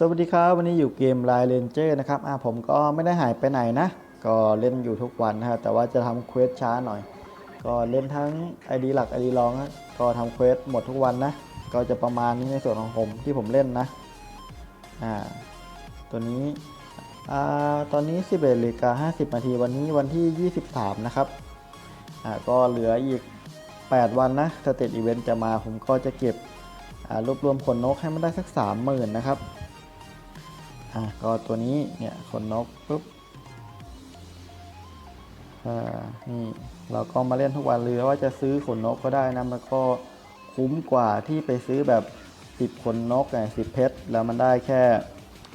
สวัสดีครับ วันนี้อยู่เกม Line Ranger นะครับอ่าผมก็ไม่ได้หายไปไหนนะ ก็เล่นอยู่ทุกวันนะครับแต่ว่าจะทำเควสช้าหน่อย ก็เล่นทั้ง ID หลัก ID รอง ก็ทำเควสหมดทุกวันนะ ก็จะประมาณนี้ในส่วนของผมที่ผมเล่นนะอ่าตัวนี้อ่าตอนนี้ 11นาฬิกา50 นาทีวันนี้วันที่ 23 นะครับอ่าก็เหลืออีก 8 วันนะสเตตอีเวนต์จะมาผมก็จะเก็บรวบรวมขนนกให้มันได้สัก 30,000 นะครับ อะก็ตัวนี้เนี่ยขนนกปุ๊บอ่านี่เราก็มาเล่นทุกวันเลยว่าจะซื้อขนนกก็ได้นะมันก็คุ้มกว่าที่ไปซื้อแบบ 10 ขนนกไงสิบเพชรแล้วมันได้แค่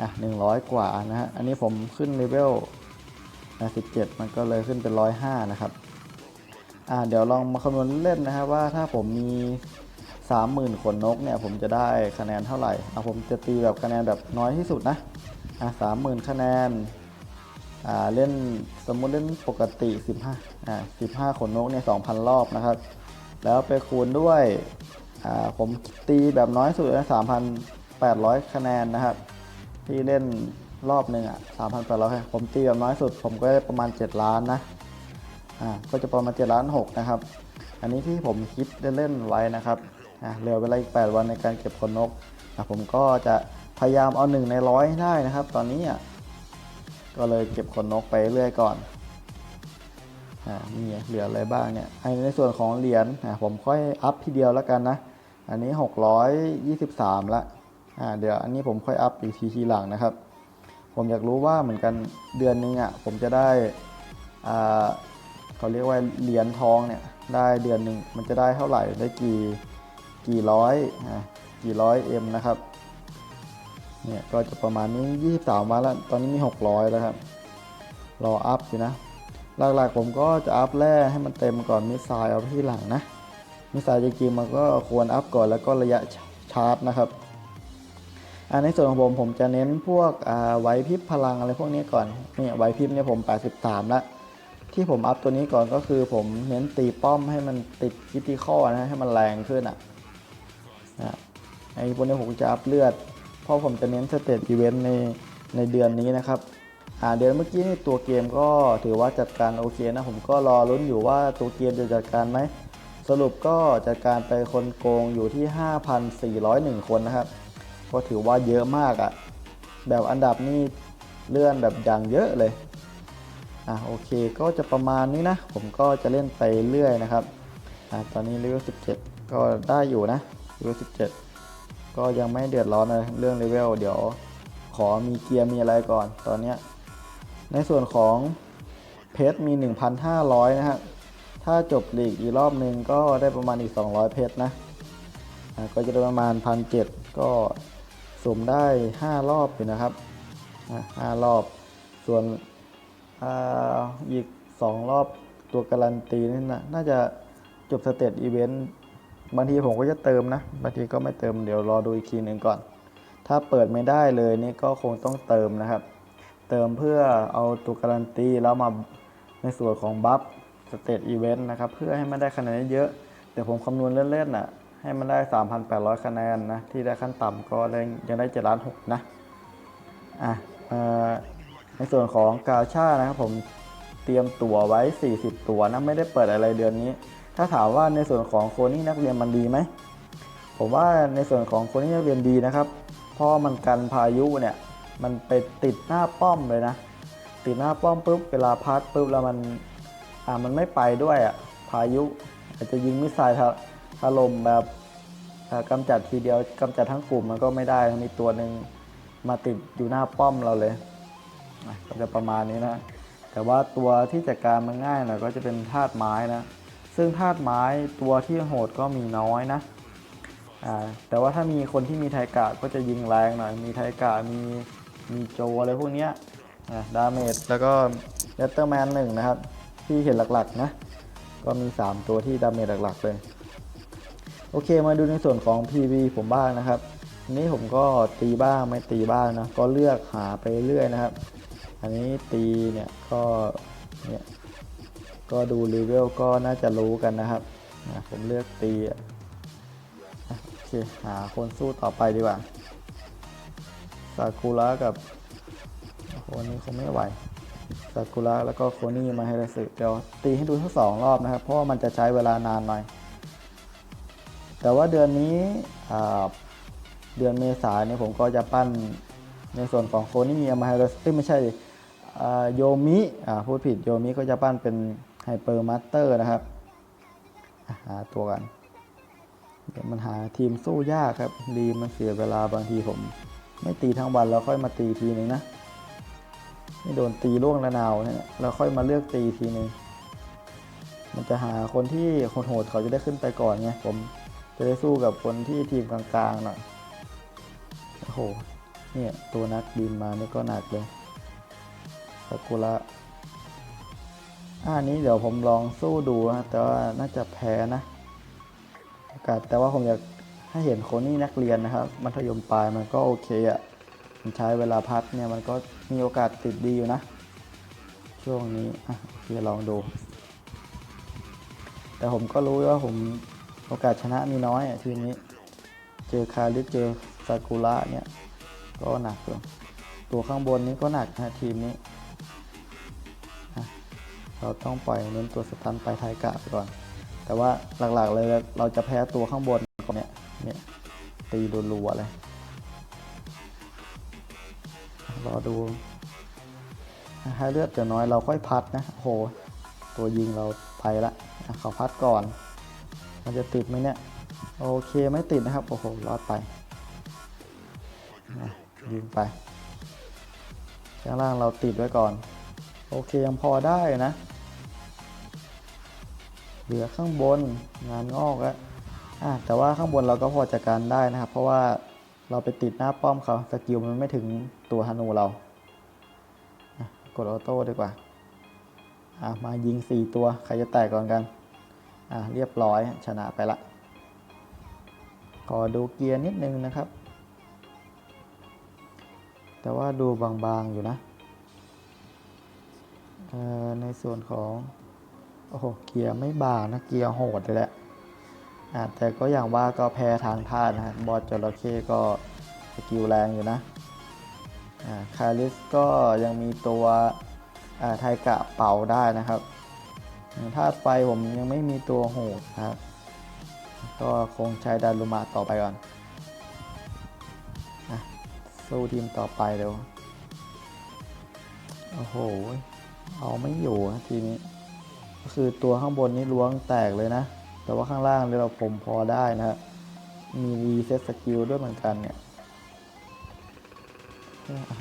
อะหนึ่งร้อยกว่านะฮะอันนี้ผมขึ้นเลเวลนะสิบเจ็ดมันก็เลยขึ้นเป็นร้อยห้านะครับอ่าเดี๋ยวลองมาคำนวณเล่นนะครับว่าถ้าผมมี 30,000ขนนกเนี่ยผมจะได้คะแนนเท่าไหร่เอาผมจะตีแบบคะแนนแบบน้อยที่สุดนะอะสามหมื่นคะแนนอ่าเล่นสมมุติเล่นปกติ 15อ่า15 ขนนกเนี่ย2,000 รอบนะครับ แล้วไปคูณด้วยอ่าผมตีแบบน้อยสุดนะ3,800 คะแนนนะครับ ที่เล่นรอบหนึ่งอะ3,800คะแนนผมตีแบบน้อยสุด ผมก็ได้ประมาณ 7 ล้านนะอ่าก็จะประมาณ7ล้าน6นะครับ อันนี้ที่ผมคิดเล่นๆไว้นะครับ เหลือเวลาอีก 8 วันในการเก็บขนนกอะผมก็จะพยายามเอา1ในร้อยให้ได้นะครับ ตอนนี้ก็เลยเก็บขนนกไปเรื่อยก่อนอ่านี่เหลืออะไรบ้างเนี่ยในส่วนของเหรียญอะผมค่อยอัพทีเดียวแล้วกันนะ อันนี้ 623ละอ่าเดี๋ยวอันนี้ผมค่อยอัพอีกทีทีหลังนะครับ ผมอยากรู้ว่าเหมือนกันเดือนนึงอะผมจะได้อ่าเขาเรียกว่าเหรียญทองเนี่ยได้เดือนหนึ่งมันจะได้เท่าไหร่ได้กี่ กี่ร้อยอะกี่ร้อยเอ็มนะครับเนี่ยก็จะประมาณนี้ 23 วันแล้ว ตอนนี้มี 600 แล้วครับ รออัพอยู่นะ หลักๆผมก็จะอัพแร่ให้มันเต็มก่อนมิสไซล์เอาไปที่หลังนะ มิสไซล์จริงๆมันก็ควรอัพก่อนแล้วก็ระยะชาร์จนะครับ อันในส่วนของผมผมจะเน้นพวกอ่าไวพริบพลังอะไรพวกนี้ก่อน นี่ไวพริบเนี่ยผม 83แล้วที่ผมอัพตัวนี้ก่อนก็คือผมเน้นตีป้อมให้มันติดคิติคอนะให้มันแรงขึ้นอะ นะไอ้พวกนี้ผมจะอัพเลือด เพราะผมจะเน้นสเตตอีเวนต์ในในเดือนนี้นะครับอ่าเดือนเมื่อกี้นี่ตัวเกมก็ถือว่าจัดการโอเคนะผมก็รอลุ้นอยู่ว่าตัวเกมจะจัดการไหมสรุปก็จัดการไปคนโกงอยู่ที่ 5,401 คนนะครับ ก็ถือว่าเยอะมากอะ่ะ แบบอันดับนี่เลื่อนแบบอย่างเยอะเลยอะโอเคก็จะประมาณนี้นะ ผมก็จะเล่นไปเรื่อยนะครับอะตอนนี้เลเวล17 ก็ได้อยู่นะ เลเวล17 ก็ยังไม่เดือดร้อนเลยเรื่องเลเวลเดี๋ยวขอมีเกียร์มีอะไรก่อนตอนเนี้ยในส่วนของเพชรมี 1,500 นะฮะ ถ้าจบลีกอีกรอบหนึ่งก็ได้ประมาณอีก 200 เพชรนะ ก็จะได้ประมาณ 1,700 ก็สุ่มได้ 5 รอบอยู่นะครับ5รอบ ส่วนออีก 2 รอบตัวการันตีนี่นะน่าจะจบสเตตอีเวนต์ บางทีผมก็จะเติมนะบางทีก็ไม่เติมเดี๋ยวรอดูอีกทีหนึ่งก่อน ถ้าเปิดไม่ได้เลยนี่ก็คงต้องเติมนะครับ เติมเพื่อเอาตัวการันตีแล้วมาในส่วนของบัฟสเตตอีเวนต์นะครับเพื่อให้มันได้คะแนนเยอะเดี๋ยวผมคำนวณเล่นๆน่ะให้มันได้ 3,800 คะแนนนะที่ได้ขั้นต่ำก็ได้ยังได้7ล้าน6นะอะในส่วนของกาชานะครับผมเตรียมตั๋วไว้ 40 ตั๋วนะไม่ได้เปิดอะไรเดือนนี้ ถ้าถามว่าในส่วนของโคนี่นักเรียนมันดีไหมผมว่าในส่วนของโคนี่นักเรียนดีนะครับ เพราะมันกันพายุเนี่ยมันไปติดหน้าป้อมเลยนะ ติดหน้าป้อมปุ๊บเวลาพัดปุ๊บแล้วมันอ่ามันไม่ไปด้วยอะพายุอาจจะยิงมิสไซล์ถล่มแบบอ่ากำจัดทีเดียวกำจัดทั้งกลุ่มมันก็ไม่ได้มีตัวหนึ่งมาติดอยู่หน้าป้อมเราเลยก็จะประมาณนี้นะ แต่ว่าตัวที่จัดการมันง่ายหน่อยก็จะเป็นธาตุไม้นะ ซึ่งธาตุไม้ตัวที่โหดก็มีน้อยนะอ่าแต่ว่าถ้ามีคนที่มีไทกะก็จะยิงแรงหน่อยมีไทกะมีมีโจอะไรพวกเนี้ยอะดาเมจแล้วก็เลตเตอร์แมนหนึ่งนะครับ ที่เห็นหลักๆนะ ก็มี 3 ตัวที่ดาเมจหลักๆเลยโอเคมาดูในส่วนของ PV ผมบ้างนะครับนนี้ผมก็ตีบ้างไม่ตีบ้างนะก็เลือกหาไปเรื่อยนะครับ อันนี้ตีเนี่ยก็เนี่ย ก็ดูรีเวลก็น่าจะรู้กันนะครับผมเลือกตีโอเคหาคนสู้ต่อไปดีกว่าซากุระกับโคนี่คงไม่ไหวซากุระแล้วก็โคนี่มาให้ได้สึเดี๋ยวตีให้ดูทั้งสองรอบนะครับ เพราะว่ามันจะใช้เวลานานหน่อย แต่ว่าเดือนนี้เดือนเมษายนเนี่ยผมก็จะปั้นในส่วนของโคนี่มาให้ได้เอ้ยไม่ใช่โยมิพูดผิดโยมิก็จะปั้นเป็น เปอร์มาสเตอร์นะครับหาตัวกัน เดี๋ยวมันหาทีมสู้ยากครับดีมันเสียเวลาบางทีผม ไม่ตีทั้งวันแล้วค่อยมาตีทีนึงนะไม่โดนตีล่วงละนาวเนี่ยแล้วค่อยมาเลือกตีทีนึงมันจะหาคนที่คนโหดเขาจะได้ขึ้นไปก่อนไงผมจะได้สู้กับคนที่ทีมกลางๆหน่อยโอ้โหเนี่ยตัวนักบินมานี่ก็หนักเลยซากุระ อันนี้เดี๋ยวผมลองสู้ดูนะแต่ว่าน่าจะแพ้นะโอกาสแต่ว่าผมอยากให้เห็นคนนี่นักเรียนนะครับ มัธยมปลายมันก็โอเคอะ่ะมันใช้เวลาพักเนี่ยมันก็มีโอกาสติดดีอยู่นะ ช่วงนี้อะโอเคลองดู แต่ผมก็รู้ว่าผมโอกาสชนะมีน้อยอะทีนี้ เจอคาริสเจอซากุระเนี่ยก็หนักอยู่ตัวข้างบนนี้ก็หนักนะทีมนี้ เราต้องปล่อยเน้นตัวสตันไปไทยกะไปก่อน แต่ว่าหลักๆเลยเราจะแพ้ตัวข้างบนก่อนเนี่ยเนี่ยตีรัวๆเลยรอดูให้เลือดจะน้อยเราค่อยพัดนะโอ้โหตัวยิงเราไปละเขาพัดก่อน มันจะติดไหมเนี่ย โอเคไม่ติดนะครับ โอ้โห รอดไปยิงไปข้างล่างเราติดไว้ก่อน โอเคยังพอได้นะ เหลือข้างบนงานงอกแล้วอะแต่ว่าข้างบนเราก็พอจัดการได้นะครับ เพราะว่าเราไปติดหน้าป้อมเขาสกิลมันไม่ถึงตัวฮานูเรากดออโต้ดีกว่าอะมายิง 4 ตัว ใครจะแตกก่อนกันอะเรียบร้อยชนะไปละ ขอดูเกียร์นิดนึงนะครับ แต่ว่าดูบางๆอยู่นะในส่วนของ โอ้โห เกียร์ไม่บางนะ เกียร์โหดเลยแหละอ่าแต่ก็อย่างว่าก็แพ้ทางธานะบอสจระเข้ก็สกิลแรงอยู่นะอ่าคาริสก็ยังมีตัวอ่าไทกะเป่าได้นะครับธาตุไฟผมยังไม่มีตัวโหดครับ ก็คงใช้ดารุมะต่อไปก่อนอสู้ทีมต่อไปเร็วโอ้โห เอาไม่อยู่ทีนี้ ก็คือตัวข้างบนนี้ล้วงแตกเลยนะ แต่ว่าข้างล่างเนี่ยเราผมพอได้นะฮะ มีรีเซ็ตสกิลด้วยเหมือนกันเนี่ย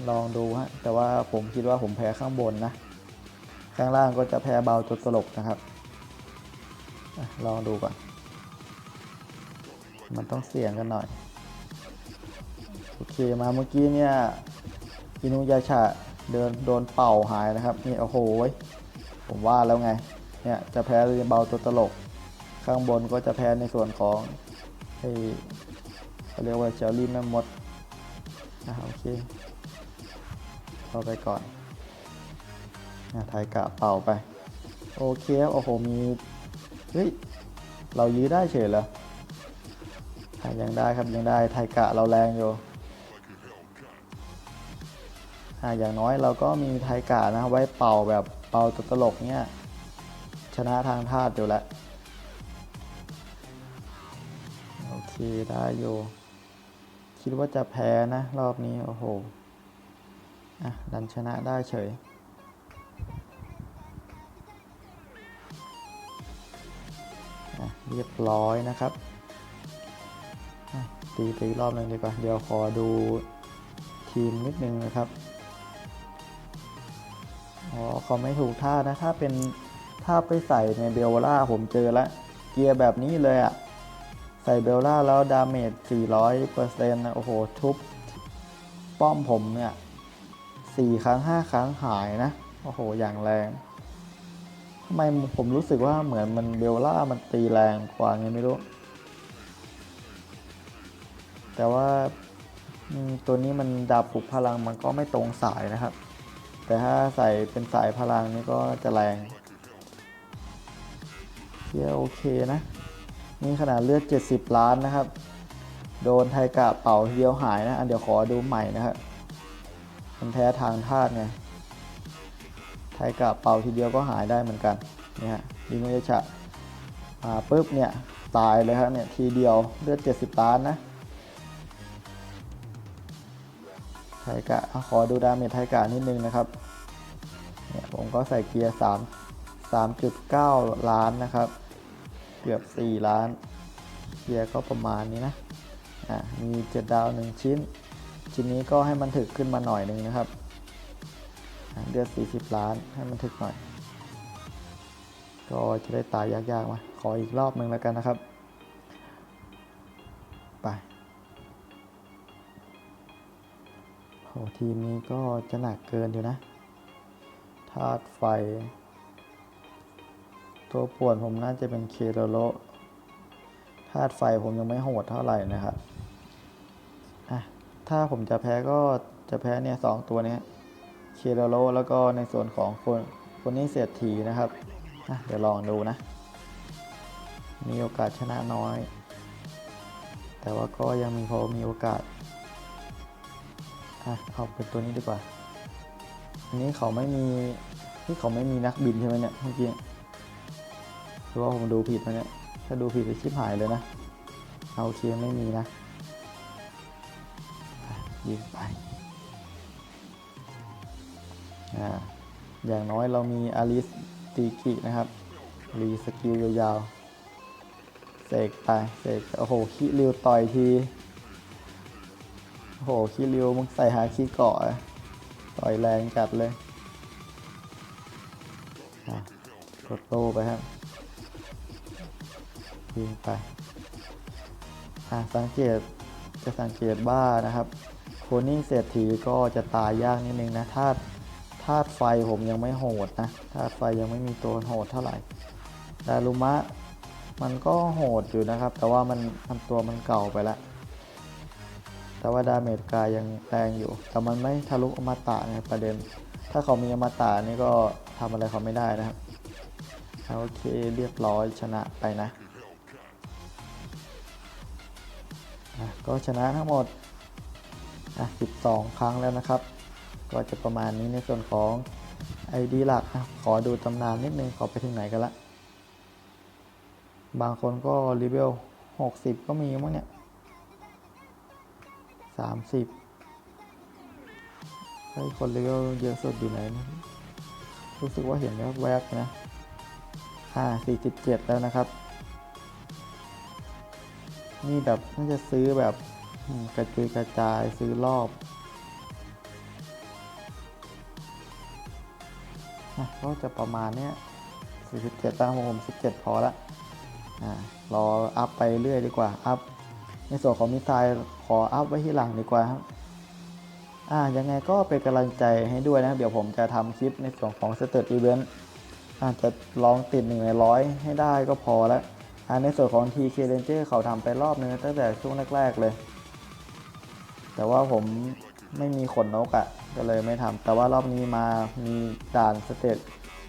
ลองดูฮะ แต่ว่าผมคิดว่าผมแพ้ข้างบนนะ ข้างล่างก็จะแพ้เบาตัวตลกนะครับ ลองดูก่อน มันต้องเสี่ยงกันหน่อย โอเคมาเมื่อกี้เนี่ยอินุยาชะเดินโดนเป่าหายนะครับ นี่โอ้โหผมว่าแล้วไง เนี่ยจะแพ้เบาตัวตลก ข้างบนก็จะแพ้ในส่วนของไอ้เขาเรียกว่าเจลลี่แม่มดอะโอเคเข้าไปก่อนนะไทยกะเป่าไป โอเคโอ้โหมีเฮ้ยเรายื้อได้เฉยเหรอยังได้ครับยังได้ไทยกะเราแรงอยู่อะอย่างน้อยเราก็มีไทยกะนะไว้เป่าแบบเป่าตัวตลกเนี่ย นะทางธาตุอยู่แล้วโอเคได้อยู่ คิดว่าจะแพ้นะ รอบนี้ โอ้โห อะ ดันชนะได้เฉย เรียบร้อยนะครับตีไปอีกรอบหนึ่งดีกว่า เดี๋ยวขอดูทีมนิดนึงนะครับ อ๋อเขาไม่ถูกท่านะ ถ้าเป็น ถ้าไปใส่ในเบลล่าผมเจอแล้วเกียร์แบบนี้เลยอะใส่เบลล่าแล้วดาเมจ 400เปอร์เซ็นต์นะโอ้โห ทุบ ป้อมผมเนี่ย4ครั้ง 5 ครั้งหายนะ โอ้โห อย่างแรงทำไมผมรู้สึกว่าเหมือนมันเบลล่ามันตีแรงกว่าไงไม่รู้ แต่ว่าตัวนี้มันดาบปลุกพลังมันก็ไม่ตรงสายนะครับ แต่ถ้าใส่เป็นสายพลังนี่ก็จะแรง เที่ยโอเคนะ นี่ขนาดเลือด 70 ล้านนะครับ โดนไทกะเป่าเดียวหายนะ อันเดี๋ยวขอดูใหม่นะครับมันแพ้ทางธาตุไงไทกะเป่าทีเดียวก็หายได้เหมือนกันเนี่ยดิโนเอชะมาปุ๊บเนี่ยตายเลยครับเนี่ยทีเดียวเลือด 70 ล้านนะไทกะอะขอดูดาเมจไทกะนิดนึงนะครับเนี่ยผมก็ใส่เกียร์ 3 3.9 ล้านนะครับ เกือบ 4 ล้านเกียร์ก็ประมาณนี้นะอะมี7ดาว 1 ชิ้น ชิ้นนี้ก็ให้มันถึกขึ้นมาหน่อยหนึ่งนะครับเดือด40 ล้านให้มันถึกหน่อย ก็จะได้ตายยากๆมาขออีกรอบหนึ่งแล้วกันนะครับ ไปโหทีมนี้ก็จะหนักเกินอยู่นะธาตุไฟ ตัวป่วนผมน่าจะเป็นเคโรโลธาตุไฟผมยังไม่โหดเท่าไหร่นะครับอะถ้าผมจะแพ้ก็จะแพ้เนี่ยสองตัวเนี้ยเคโรโลแล้วก็ในส่วนของคนคนนี้เสียทีนะครับอะเดี๋ยวลองดูนะ มีโอกาสชนะน้อย แต่ว่าก็ยังมีพอมีโอกาสอะเอาเป็นตัวนี้ดีกว่า อันนี้เขาไม่มีที่เขาไม่มีนักบินใช่ไหมเนี่ยเมื่อกี้ หรือว่าผมดูผิดนะเนี่ย ถ้าดูผิดจะชิบหายเลยนะ เอาโอเคไม่มีนะยิงไป อ่า อย่างน้อยเรามีอาริสตีกินะครับ รีสกิลยาวๆ เสกไป เสก โอ้โหขี้ริวต่อยที โอ้โหขี้ริวมึงใส่หาขี้เกาะต่อยแรงจัดเลยกดโตไปครับ ยิงไปอะสังเกตจะสังเกตบ้านะครับโคนี่เศรษฐีก็จะตายยากนิดนึงนะธาตุธาตุไฟผมยังไม่โหดนะธาตุไฟยังไม่มีตัวโหดเท่าไหร่ดารุมะมันก็โหดอยู่นะครับ แต่ว่ามันมันตัวมันเก่าไปล้วแต่ว่าดาเมจกายยังแรงอยู่ แต่มันไม่ทะลุอมตะไงประเด็น ถ้าเขามีอมตะนี่ก็ทำอะไรเขาไม่ได้นะครับโอเคเรียบร้อยชนะไปนะ ก็ชนะทั้งหมดอะ12 ครั้งแล้วนะครับ ก็จะประมาณนี้ในส่วนของ ID หลักนะขอดูตำนานนิดนึงขอไปถึงไหนกันละ บางคนก็รีเวล60 ก็มีมั้งเนี่ยสามสิบไอ้คนเลเวลเยอะสุดอยู่ไหนนะรู้สึกว่าเห็นแวบๆนะอ่า47 แล้วนะครับ นี่แบบน่าจะซื้อแบบกระจุยกระจายซื้อรอบก็จะประมาณเนี้ยสี่สิบเจ็ดตั้งผมสิบเจ็ดพอละอ่ารออัพไปเรื่อยดีกว่า อัพ ในส่วนของมิสไซล์ขออัพไว้ที่หลังดีกว่าครับอ่ายังไงก็เป็นกำลังใจให้ด้วยนะ เดี๋ยวผมจะทำคลิปในส่วนของสเตตอีเวนต์อาจจะลองติดหนึ่งในร้อยให้ได้ก็พอแล้ว ในส่วนของ TK Ranger เขาทำไปรอบนึงตั้งแต่ช่วงแรก ๆ เลย แต่ว่าผมไม่มีขนนกอะ่ะ ก็เลยไม่ทำแต่ว่ารอบนี้มามีด่านสเตต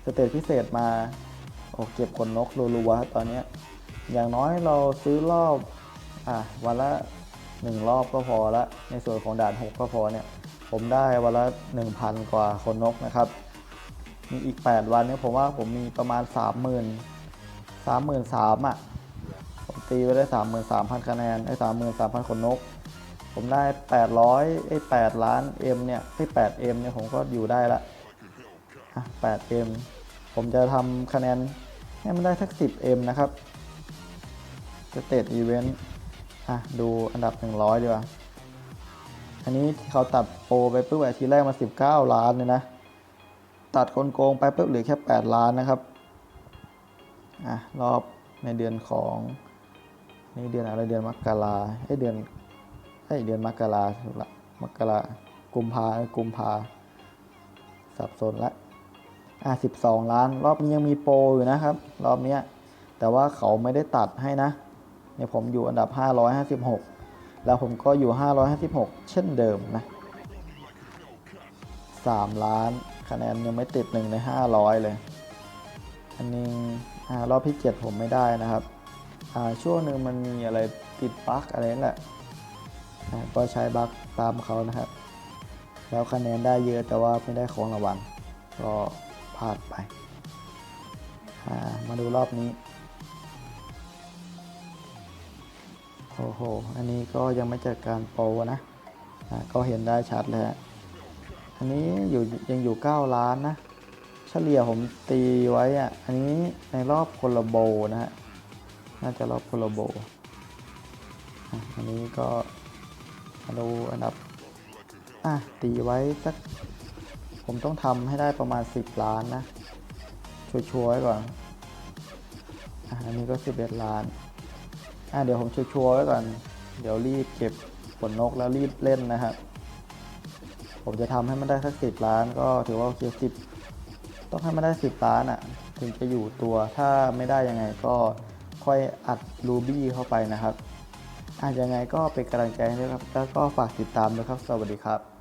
สเตตพิเศษมาโอ้เก็บขนนกรัวๆตอนนี้ อย่างน้อยเราซื้อรอบอะวันละหนึ่งรอบก็พอละ ในส่วนของด่าน 6 ก็พอเนี่ย ผมได้วันละ 1,000 กว่าคนนกนะครับ มีอีก 8 วันเนี่ยผมว่าผมมีประมาณ 30,000 33,000อะผม ตีไปได้ 33,000 คะแนนไอ้33,000 คนนก ผมได้ 800ไอ้8ล้าน M เนี่ยไอ้ 8M เนี่ยผมก็อยู่ได้ละ 8M ผมจะทำคะแนนให้มันได้สัก 10M นะครับสเตตอีเวนต์อะดูอันดับ 100 ดีกว่า อันนี้ที่เขาตัดโปรไปปุ๊บอาทีแรกมา 19 ล้านเลยนะ ตัดคนโกงไปปุ๊บเหลือแค่ 8 ล้านนะครับ อะ รอบในเดือนของ นี่เดือนอะไรเดือนมกราไอยเดือนไอยเดือนมกราถูกละมกรากุมภากุมภาสับสนละอะ12ล้าน รอบนี้ยังมีโปรอยู่นะครับ รอบเนี้ยแต่ว่าเขาไม่ได้ตัดให้นะเนี่ยผมอยู่อันดับ 556 แล้วผมก็อยู่ 556 เช่นเดิมนะ 3 ล้านคะแนนยังไม่ติด1ใน 500 เลย อันนี้อ่ารอบที่ 7 ผมไม่ได้นะครับ ช่วงหนึ่งมันมีอะไรติดบั๊กอะไรนั่นแหละก็ใช้บั๊กตามเขานะครับ แล้วคะแนนได้เยอะแต่ว่าไม่ได้ของรางวัลก็พลาดไป มาดูรอบนี้ โอ้โห อันนี้ก็ยังไม่จัดการโปรนะก็เห็นได้ชัดเลยฮะอันนี้อยู่ยังอยู่ 9 ล้านนะ เฉลี่ยผมตีไว้อะอันนี้ในรอบคนละโบนะฮะ น่าจะรอบคนละโบอันนี้ก็มาดูอันดับ อะ ตีไว้สัก ผมต้องทำให้ได้ประมาณ 10 ล้านนะ ชัวร์ๆไว้ก่อน อันนี้ก็ 11 ล้าน อะ เดี๋ยวผมชัวร์ๆไว้ก่อน เดี๋ยวรีบเก็บผลนกแล้วรีบเล่นนะครับ ผมจะทำให้มันได้สัก 10 ล้าน ก็ถือว่าโอเคสิบต้องให้มันได้ 10 ล้านอะ ถึงจะอยู่ตัว ถ้าไม่ได้ยังไงก็ ค่อยอัดรูบี้เข้าไปนะครับอาจยังไงก็เป็นกำลังใจให้ด้วยครับ แล้วก็ฝากติดตามด้วยครับ สวัสดีครับ